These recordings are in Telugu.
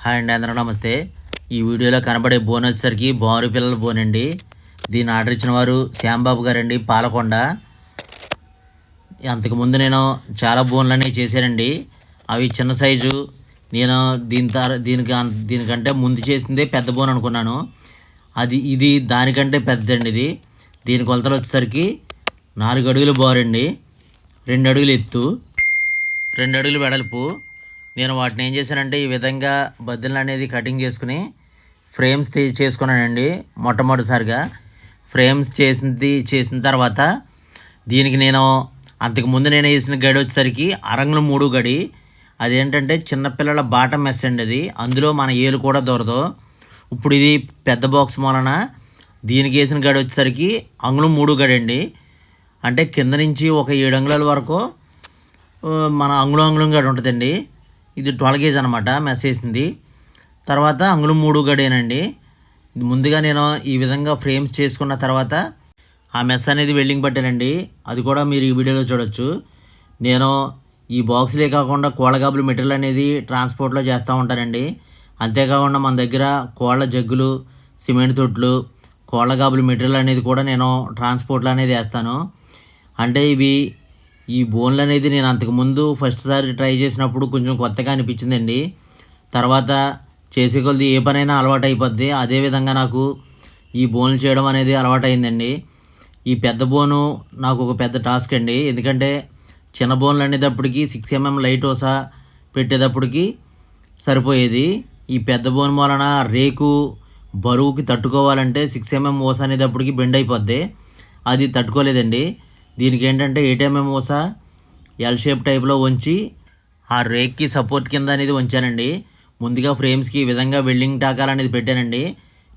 హాయ్ అండి అందరూ నమస్తే. ఈ వీడియోలో కనబడే బోన్ వచ్చేసరికి బారు పిల్లల బోన్ అండి. దీన్ని ఆర్డర్ ఇచ్చిన వారు శ్యాంబాబు గారండి పాలకొండ. అంతకుముందు నేను చాలా బోన్లు అనేవి చేశానండి. అవి చిన్న సైజు నేను దీని తర దీనికి దీనికంటే ముందు చేసిందే పెద్ద బోన్ అనుకున్నాను. అది ఇది దానికంటే పెద్దండి ఇది. దీని కొలతలు వచ్చేసరికి నాలుగు అడుగులు బోరండి. రెండు అడుగులు ఎత్తు. రెండు అడుగులు వెడల్పు. నేను వాటిని ఏం చేశానంటే ఈ విధంగా బద్దలు అనేది కటింగ్ చేసుకుని ఫ్రేమ్స్ తీ చేసుకున్నానండి మొట్టమొదటిసారిగా. ఫ్రేమ్స్ చేసింది చేసిన తర్వాత దీనికి నేను అంతకు ముందు నేను వేసిన గడి వచ్చేసరికి అరంగులు మూడు గడి. అదేంటంటే చిన్నపిల్లల బాట మెస్ అండి అది. అందులో మన ఏలు కూడా దొరదు. ఇప్పుడు ఇది పెద్ద బాక్స్ మూలన దీనికి వేసిన గడి వచ్చేసరికి అంగుళం మూడు గడి అండి. అంటే కింద నుంచి ఒక ఏడు అంగుళాల వరకు మన అంగుళం అంగుళం గడి ఉంటుందండి. ఇది ట్వెల్వ్ గేజ్ అనమాట మెసేసింది తర్వాత అంగుళం మూడు గడేనండి. ముందుగా నేను ఈ విధంగా ఫ్రేమ్స్ చేసుకున్న తర్వాత ఆ మెస్ అనేది వెల్డింగ్ పట్టానండి. అది కూడా మీరు ఈ వీడియోలో చూడొచ్చు. నేను ఈ బాక్సులే కాకుండా కోళ్ళగాబులు మెటీరియల్ అనేది ట్రాన్స్పోర్ట్లో చేస్తూ ఉంటానండి. అంతేకాకుండా మన దగ్గర కోళ్ళ జగ్గులు సిమెంట్ తొట్లు కోళ్ళగాబులు మెటీరియల్ అనేది కూడా నేను ట్రాన్స్పోర్ట్లో అనేది వేస్తాను. అంటే ఇవి ఈ బోన్లు అనేది నేను అంతకుముందు ఫస్ట్ సారి ట్రై చేసినప్పుడు కొంచెం కొత్తగా అనిపించిందండి. తర్వాత చేసే కొద్ది ఏ పనైనా అలవాటు అయిపోద్ది. అదేవిధంగా నాకు ఈ బోన్లు చేయడం అనేది అలవాటు అయిందండి. ఈ పెద్ద బోను నాకు ఒక పెద్ద టాస్క్ అండి. ఎందుకంటే చిన్న బోన్లు అనేటప్పటికి సిక్స్ ఎంఎం లైట్ ఓసా పెట్టేటప్పటికి సరిపోయేది. ఈ పెద్ద బోన్ వలన రేకు బరువుకి తట్టుకోవాలంటే సిక్స్ ఎంఎం ఓసా అనేటప్పటికి బెండ్ అయిపోద్ది. అది తట్టుకోలేదండి. దీనికి ఏంటంటే ఏటీఎంఎం ఎంఎం ఎల్ షేప్ టైప్లో ఉంచి ఆ రేక్కి సపోర్ట్ కింద అనేది ఉంచానండి. ముందుగా ఫ్రేమ్స్కి ఈ విధంగా వెల్డింగ్ టాకాలు అనేది పెట్టానండి.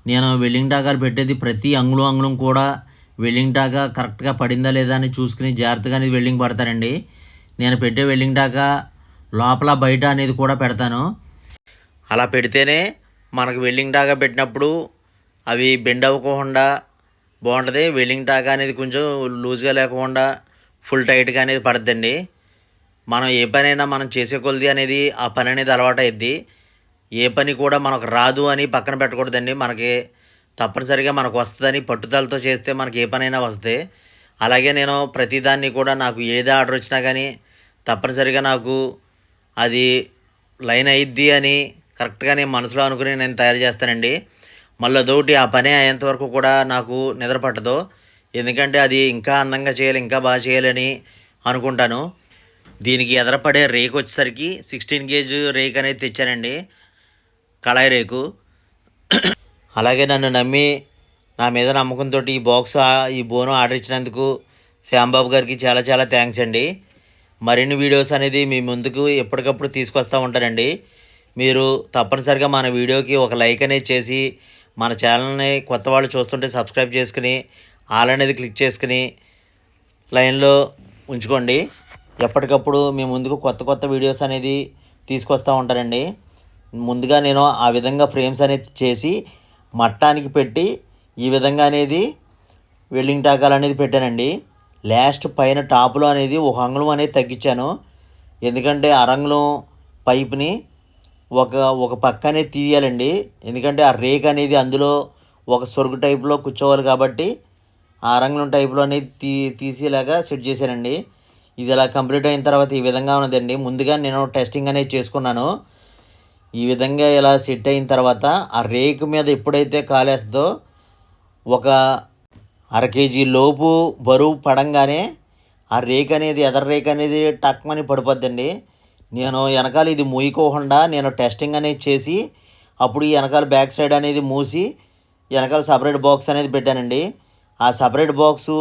నేను వెల్డింగ్ టాకాలు పెట్టేది ప్రతి అంగుళం అంగుళం కూడా వెల్డింగ్ టాకా కరెక్ట్గా పడిందా లేదా అని చూసుకుని జాగ్రత్తగా అనేది వెల్డింగ్ పడతానండి. నేను పెట్టే వెల్డింగ్ టాకా లోపల బయట అనేది కూడా పెడతాను. అలా పెడితేనే మనకు వెల్డింగ్ టాకా పెట్టినప్పుడు అవి బెండ్ అవ్వకుండా బాగుంటుంది. వెల్డింగ్ టాక్ అనేది కొంచెం లూజ్గా లేకుండా ఫుల్ టైట్గా అనేది పడుతుందండి మనం ఏ పనైనా మనం చేసే కొలది అనేది ఆ పని అనేది అలవాటు అయింది ఏ పని కూడా మనకు రాదు అని పక్కన పెట్టకూడదండి. మనకి తప్పనిసరిగా మనకు వస్తుందని పట్టుదలతో చేస్తే మనకి ఏ పనైనా వస్తుంది. అలాగే నేను ప్రతిదాన్ని కూడా నాకు ఏది ఆర్డర్ వచ్చినా కానీ తప్పనిసరిగా నాకు అది లైన్ అయిద్ది అని కరెక్ట్గా నేను మనసులో అనుకుని నేను తయారు చేస్తానండి. మళ్ళీ అదొకటి ఆ పని అయ్యేంత వరకు కూడా నాకు నిద్ర పట్టదు. ఎందుకంటే అది ఇంకా అందంగా చేయాలి ఇంకా బాగా చేయాలని అనుకుంటాను. దీనికి ఎదరపడే రేక్ వచ్చేసరికి సిక్స్టీన్ గేజ్ రేక్ అనేది తెచ్చానండి కళాయి రేకు. అలాగే నన్ను నమ్మి నా మీద నమ్మకంతో ఈ బాక్స్ ఈ బోను ఆర్డర్ ఇచ్చినందుకు శ్యాంబాబు గారికి చాలా చాలా థ్యాంక్స్ అండి. మరిన్ని వీడియోస్ అనేది మీ ముందుకు ఎప్పటికప్పుడు తీసుకొస్తూ ఉంటానండి. మీరు తప్పనిసరిగా మన వీడియోకి ఒక లైక్ అనేది చేసి మన ఛానల్ని కొత్త వాళ్ళు చూస్తుంటే సబ్స్క్రైబ్ చేసుకుని ఆల్ అనేది క్లిక్ చేసుకుని లైన్లో ఉంచుకోండి. ఎప్పటికప్పుడు మీ ముందుకు కొత్త కొత్త వీడియోస్ అనేది తీసుకొస్తూ ఉంటానండి. ముందుగా నేను ఆ విధంగా ఫ్రేమ్స్ అనేది చేసి మట్టానికి పెట్టి ఈ విధంగా అనేది వెల్డింగ్ టాకాలు అనేది పెట్టానండి. లాస్ట్ పైన టాపులో అనేది ఒక అంగుళం అనేది తగ్గించాను. ఎందుకంటే అరంగుళం పైప్ని ఒక ఒక పక్క అనేది తీయాలండి. ఎందుకంటే ఆ రేక్ అనేది అందులో ఒక సొరుగు టైప్లో కూర్చోవాలి కాబట్టి ఆ రంగులం టైప్లో అనేది తీ తీసేలాగా సెట్ చేశానండి. ఇది ఇలా కంప్లీట్ అయిన తర్వాత ఈ విధంగా ఉన్నదండి. ముందుగా నేను టెస్టింగ్ అనేది చేసుకున్నాను. ఈ విధంగా ఇలా సెట్ అయిన తర్వాత ఆ రేకు మీద ఎప్పుడైతే కాలేస్తుందో ఒక అర కేజీ లోపు బరువు పడంగానే ఆ రేక్ అనేది ఎదర రేక్ అనేది టక్మని పడిపోద్దండి. నేను వెనకాల ఇది మూయకోకుండా నేను టెస్టింగ్ అనేది చేసి అప్పుడు ఈ వెనకాల బ్యాక్ సైడ్ అనేది మూసి వెనకాల సపరేట్ బాక్స్ అనేది పెట్టానండి. ఆ సపరేట్ బాక్సు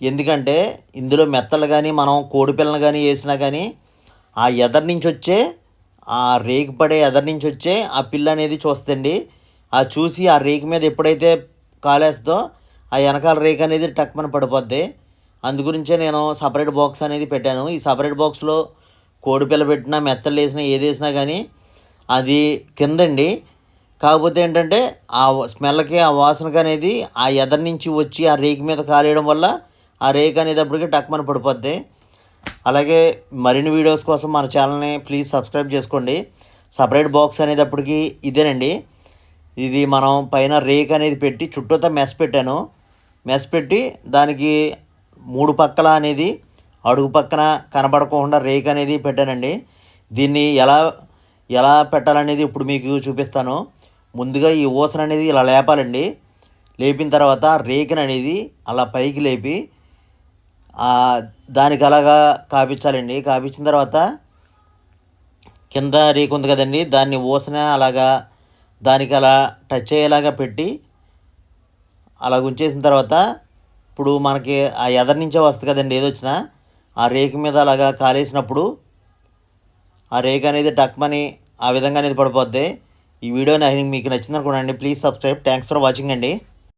ఎందుకంటే ఇందులో మెత్తలు కానీ మనం కోడిపిల్లలు కానీ వేసినా కానీ ఆ ఎదర్ నుంచి వచ్చే ఆ రేకు పడే ఎదర్ నుంచి వచ్చే ఆ పిల్ల అనేది చూస్తుంది ఆ చూసి ఆ రేకు మీద ఎప్పుడైతే కాలేస్తో ఆ వెనకాల రేక్ అనేది టక్మన పడిపోద్ది. అందుగురించే నేను సపరేట్ బాక్స్ అనేది పెట్టాను. ఈ సపరేట్ బాక్స్లో కోడి పిల్ల పెట్టినా మెత్తలు వేసినా ఏది వేసినా కానీ అది తిందండి. కాకపోతే ఏంటంటే ఆ స్మెల్కి ఆ వాసనకి అనేది ఆ ఎదర్ నుంచి వచ్చి ఆ రేకు మీద కాలేయడం వల్ల ఆ రేక్ అనేటప్పటికి టక్మని పడిపోద్ది. అలాగే మరిన్ని వీడియోస్ కోసం మన ఛానల్ని ప్లీజ్ సబ్స్క్రైబ్ చేసుకోండి. సపరేట్ బాక్స్ అనేటప్పటికి ఇదేనండి. ఇది మనం పైన రేక్ అనేది పెట్టి చుట్టూతా మెస్ పెట్టాను. మెస్ పెట్టి దానికి మూడు పక్కల అనేది అడుగు పక్కన కనబడకుండా రేక్ అనేది పెట్టానండి. దీన్ని ఎలా ఎలా పెట్టాలనేది ఇప్పుడు మీకు చూపిస్తాను. ముందుగా ఈ ఊసన అనేది ఇలా లేపాలండి. లేపిన తర్వాత రేకుని అనేది అలా పైకి లేపి దానికి అలాగా కాపించాలండి. కాపించిన తర్వాత కింద రేకు ఉంది కదండి దాన్ని ఊసన అలాగా దానికి అలా టచ్ అయ్యేలాగా పెట్టి అలా ఉంచేసిన తర్వాత ఇప్పుడు మనకి ఆ ఎదరి నుంచే వస్తుంది కదండి ఏదొచ్చినా. ఆ రేకు మీద అలాగా కాలేసినప్పుడు ఆ రేక్ అనేది టక్మని ఆ విధంగా అనేది పడిపోద్ది. ఈ వీడియో మీకు నచ్చింది అనుకోండి please subscribe thanks for watching అండి.